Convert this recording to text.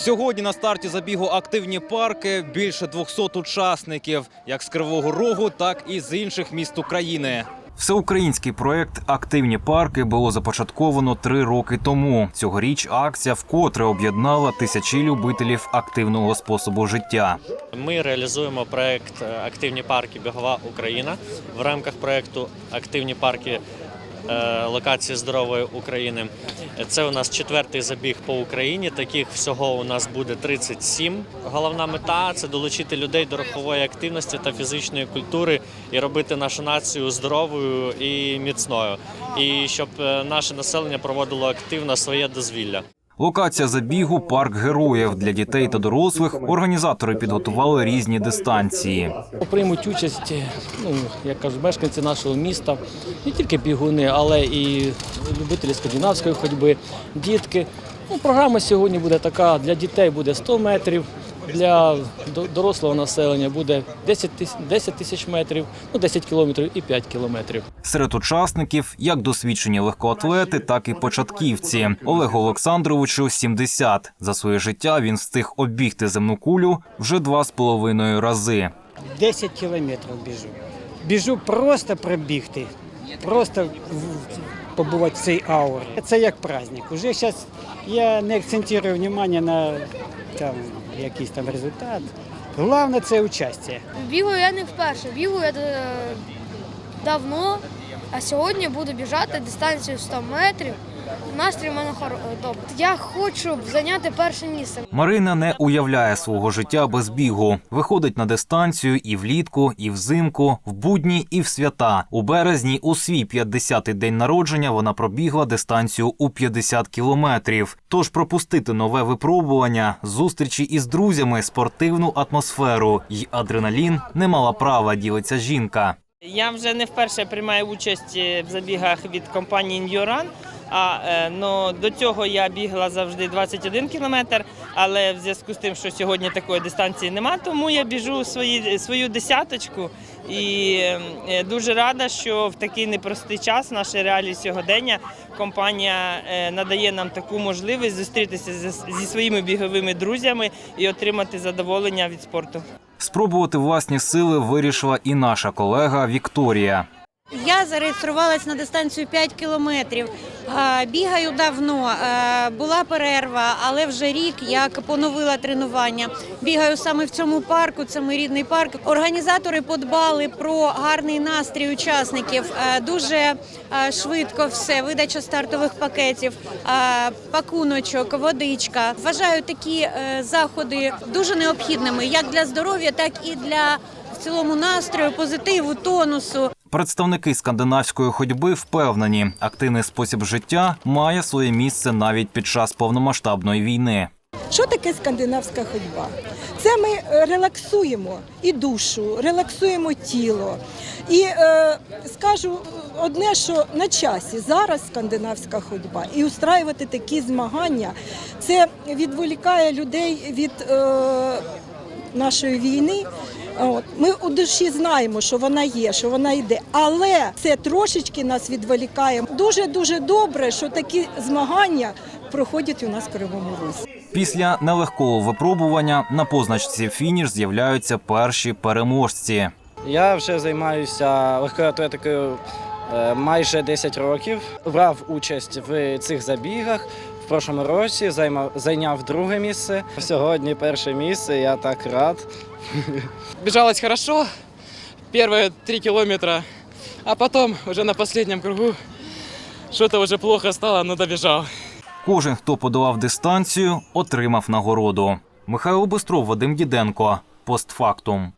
Сьогодні на старті забігу активні парки більше 200 учасників, як з Кривого Рогу, так і з інших міст України. Всеукраїнський проект Активні парки було започатковано три роки тому. Цьогоріч акція вкотре об'єднала тисячі любителів активного способу життя. Ми реалізуємо проект Активні парки Бігова Україна в рамках проекту Активні парки локації здорової України. Це у нас четвертий забіг по Україні. Таких всього у нас буде 37. Головна мета це долучити людей до рухової активності та фізичної культури і робити нашу націю здоровою і міцною. І щоб е, наше населення проводило активно своє дозвілля. Локація забігу парк героїв для дітей та дорослих. Організатори підготували різні дистанції. Приймуть участь, ну як кажуть, мешканці нашого міста, не тільки бігуни, але і любителі скандинавської ходьби, дітки. Ну, програма сьогодні буде така: для дітей буде 100 метрів, для дорослого населення буде 10 тисяч, 10 тисяч метрів, ну 10 кілометрів і 5 кілометрів. Серед учасників як досвідчені легкоатлети, так і початківці. Олегу Олександровичу 70. За своє життя він встиг обігти земну кулю вже два з половиною рази. 10 кілометрів біжу. Біжу просто пробігти, просто побувати в цій аурі. Це як праздник. Уже зараз я не акцентую увагу на там, якийсь там результат. Головне це участь. Бігаю я не вперше, бігаю я е, давно, а сьогодні буду біжати дистанцію 100 метрів. Настрій у мене е, добрий. Я хочу зайняти перше місце. Марина не уявляє свого життя без бігу. Виходить на дистанцію і влітку, і взимку, в будні, і в свята. У березні у свій 50-й день народження вона пробігла дистанцію у 50 кілометрів. Тож пропустити нове випробування, зустрічі із друзями, спортивну атмосферу й адреналін не мала права. Ділиться жінка. Я вже не вперше приймаю участь е, в забігах від компанії Ньюран. А е, ну, до цього я бігла завжди 21 кілометр, але в зв'язку з тим, що сьогодні такої дистанції нема, тому я біжу свої, свою десяточку і е, дуже рада, що в такий непростий час, в наші реалії сьогодення, компанія е, надає нам таку можливість зустрітися зі, зі своїми біговими друзями і отримати задоволення від спорту. Спробувати власні сили вирішила і наша колега Вікторія. Я зареєструвалась на дистанцію 5 кілометрів. Е, Бігаю давно. Е, Була перерва, але вже рік як поновила тренування. Бігаю саме в цьому парку. Це мій рідний парк. Організатори подбали про гарний настрій учасників. Е, Дуже швидко все. Видача стартових пакетів, пакуночок, водичка. Вважаю такі заходи дуже необхідними як для здоров'я, так і для в цілому настрою, позитиву, тонусу. Представники скандинавської ходьби впевнені, активний спосіб життя має своє місце навіть під час повномасштабної війни. Що таке скандинавська ходьба? Це ми е, релаксуємо і душу, релаксуємо тіло. І е, скажу одне, що на часі зараз скандинавська ходьба і устраювати такі змагання, це відволікає людей від е, нашої війни. От. Ми у душі знаємо, що вона є, що вона йде, але це трошечки нас відволікає. Дуже дуже добре, що такі змагання проходять у нас в Кривому Розі. Після нелегкого випробування на позначці фініш з'являються перші переможці. Я вже займаюся легкою атлетикою е, майже 10 років. Брав участь в цих забігах. В прошлому році займав, зайняв друге місце. Сьогодні перше місце. Я так рад. Бежалось хорошо, первые три километра, а потом уже на последнем кругу что-то уже плохо стало, но добежал. Кожен, хто подолав дистанцію, отримав нагороду. Михайло Бистров, Вадим Діденко. Постфактум.